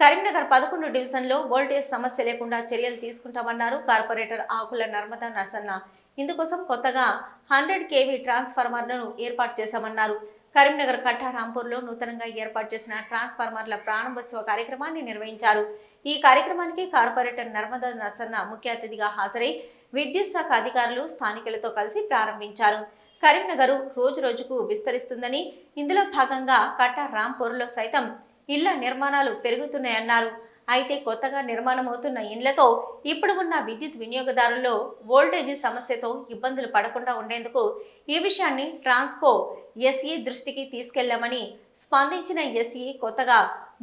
కరీంనగర్ పదకొండు డివిజన్లో వోల్టేజ్ సమస్య లేకుండా చర్యలు తీసుకుంటామన్నారు కార్పొరేటర్ ఆకుల నర్మదా నరసన్న. ఇందుకోసం కొత్తగా హండ్రెడ్ కేవీ ట్రాన్స్ఫార్మర్లను ఏర్పాటు చేశామన్నారు. కరీంనగర్ కట్టారాంపూర్లో నూతనంగా ఏర్పాటు చేసిన ట్రాన్స్ఫార్మర్ల ప్రారంభోత్సవ కార్యక్రమాన్ని నిర్వహించారు. ఈ కార్యక్రమానికి కార్పొరేటర్ నర్మదా నరసన్న ముఖ్య అతిథిగా హాజరై విద్యుత్ శాఖ అధికారులు స్థానికులతో కలిసి ప్రారంభించారు. కరీంనగర్ రోజు రోజుకు విస్తరిస్తుందని ఇందులో భాగంగా కట్టారాంపూర్లో సైతం ఇళ్ళ నిర్మాణాలు పెరుగుతున్నాయన్నారు. అయితే కొత్తగా నిర్మాణం అవుతున్న ఇండ్లతో ఇప్పుడు ఉన్న విద్యుత్ వినియోగదారుల్లో వోల్టేజీ సమస్యతో ఇబ్బందులు పడకుండా ఉండేందుకు ఈ విషయాన్ని ట్రాన్స్కో ఎస్ఈ దృష్టికి తీసుకెళ్ళామని స్పందించిన ఎస్ఈ కొత్తగా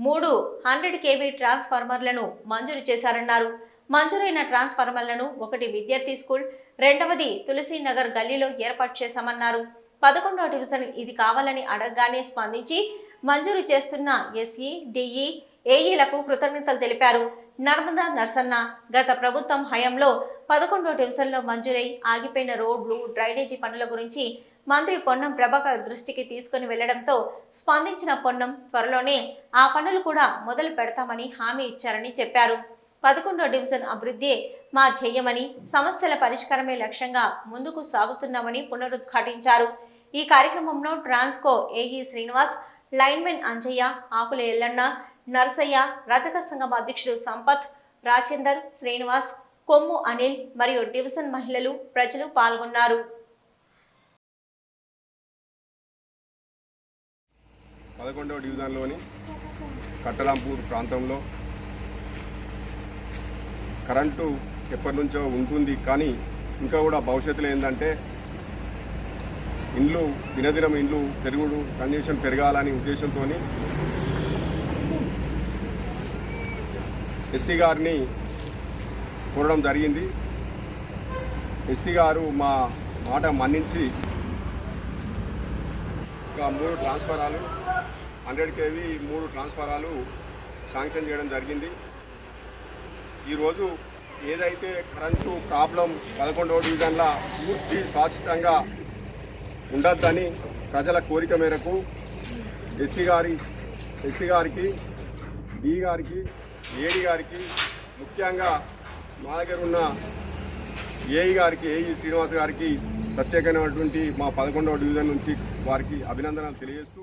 మూడు హండ్రెడ్ కేవీ ట్రాన్స్ఫార్మర్లను మంజూరు చేశారన్నారు. మంజూరైన ట్రాన్స్ఫార్మర్లను ఒకటి విద్యార్థి స్కూల్ రెండవది తులసీనగర్ గల్లీలో ఏర్పాటు చేశామన్నారు. పదకొండవ డివిజన్ ఇది కావాలని అడగగానే స్పందించి మంజూరు చేస్తున్న ఎస్ఈ డిఈ ఏఈలకు కృతజ్ఞతలు తెలిపారు. నర్మదా నర్సన్న గత ప్రభుత్వం హయాంలో పదకొండో డివిజన్లో మంజూరై ఆగిపోయిన రోడ్లు డ్రైనేజీ పనుల గురించి మంత్రి పొన్నం ప్రభాకర్ దృష్టికి తీసుకుని వెళ్ళడంతో స్పందించిన పొన్నం త్వరలోనే ఆ పనులు కూడా మొదలు పెడతామని హామీ ఇచ్చారని చెప్పారు. పదకొండో డివిజన్ అభివృద్ధి మా ధ్యేయమని సమస్యల పరిష్కారమే లక్ష్యంగా ముందుకు సాగుతున్నామని పునరుద్ఘాటించారు. ఈ కార్యక్రమంలో Transco AE Srinivas linemen Anjaiah Akula Yellanna Narsaiah రజక సంఘం అధ్యక్షుడు సంపత్ రాజేందర్ శ్రీనివాస్ కొమ్ము అనిల్ మరియు డివిజన్ మహిళలు ప్రజలు పాల్గొన్నారు. పదకొండవ డివిజన్లోని కట్టలాంపూర్ ప్రాంతంలో కరెంటు ఎప్పటి నుంచో ఉంటుంది కానీ ఇంకా కూడా భవిష్యత్తులో ఏంటంటే ఇండ్లు దినదినం ఇండ్లు పెరుగుడు కండిషన్ పెరగాలని ఉద్దేశంతో ఎస్సీ గారిని కోరడం జరిగింది. ఎస్సీ గారు మా మాట మన్నించి ఒక మూడు ట్రాన్స్ఫరాలు హండ్రెడ్ కేవీ మూడు ట్రాన్స్ఫరాలు శాంక్షన్ చేయడం జరిగింది. ఈరోజు ఏదైతే కరెంటు ప్రాబ్లం పదకొండవ డివిజన్ల పూర్తి శాశ్వతంగా ఉండొద్దని ప్రజల కోరిక మేరకు ఎస్సీ గారి ఎస్సీ గారికి డి గారికి ఏడి గారికి ముఖ్యంగా మా దగ్గర ఉన్న ఏఈ గారికి ఏఈ శ్రీనివాస్ గారికి ప్రత్యేకమైనటువంటి మా పదకొండవ డివిజన్ నుంచి వారికి అభినందనలు తెలియజేస్తూ